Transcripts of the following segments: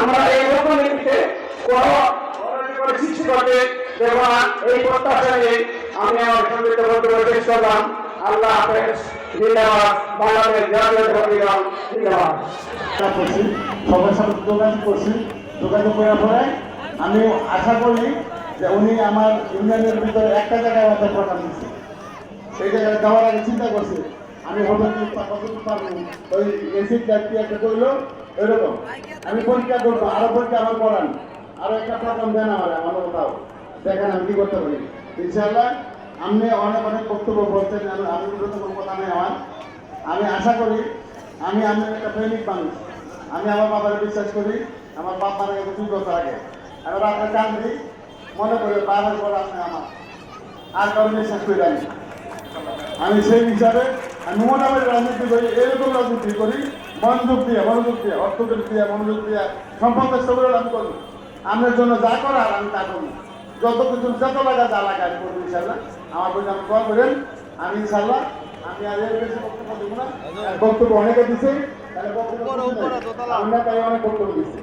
আমরা এই এই আমি জাতীয় করছি। সাথে যোগাযোগ করছি। যোগাযোগ আমি আশা করি যে উনি আমার ইউনিয়নের ভিতরে একটা জায়গায় আমাদের প্রোগ্রাম দিচ্ছে সেই জায়গায় যাওয়ার আগে চিন্তা করছি, আমি পা- পারব। ওই এসিড ব্যক্তি একটা করল এরকম। আমি পরীক্ষা করব, আরও পরীক্ষা আমার করান আরও একটা প্রোগ্রাম দেন আমার আমার কোথাও দেখেন আমি কি করতে পারি। ইনশাল্লাহ আপনি অনেক অনেক বক্তব্য বলছেন, আমি কোনো কথা নেই আমার। আমি আশা করি, আমি আমি একটা প্রেমিক মানুষ। আমি আমার বাবার বিশ্বাস করি, আমার বাপ মারা গেছে দুই বছর আগে আমি রাতে কান্দি মনে করি বাবার পর আপনি আমার। আর কারও বিশ্বাস করি আমি সেই হিসাবে আমি মোটামুটি রাজনীতি করি এরকম রাজনীতি করি মনোযোগ দিয়ে মনোযোগ দিয়ে অর্থযোগ দিয়ে মনোযোগ দিয়ে সম্পর্ক সবরে আমি করি জন্য যা করার আমি তা করি যত কিছু যত লাগা যা লাগা আমি করব ইনশাল্লাহ আমার প্রতি আমি দোয়া করেন। আমি ইনশাল্লাহ আমি আর এর বেশি বক্তব্য দেবো না। বক্তব্য অনেকে দিছে আমরা তাই অনেক বক্তব্য দিচ্ছি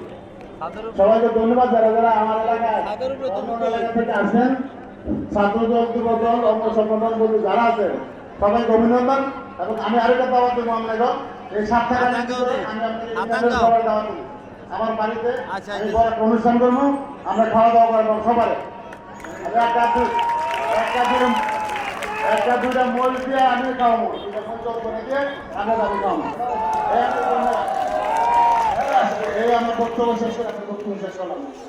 সবাইকে ধন্যবাদ যারা যারা আমার এলাকায় অন্য অন্য এলাকা থেকে আসেন ছাত্র দল যুব দল সংগঠন বন্ধু যারা আছেন সবাইকে অভিনন্দন এবং আমি আরেকটা দাওয়াত দেবো আপনাকে এই সাতটা আমি দেবো। আমার বাড়িতে বড় একটা অনুষ্ঠান করব। আমরা খাওয়া দাওয়া করব সবাই। একটা দুটো মোল দিয়ে আমি খাওয়াবো। আমরা আমি খাওয়াবো। এই আমার বক্তব্য শেষ করে আমি বক্তব্য শেষ করলাম।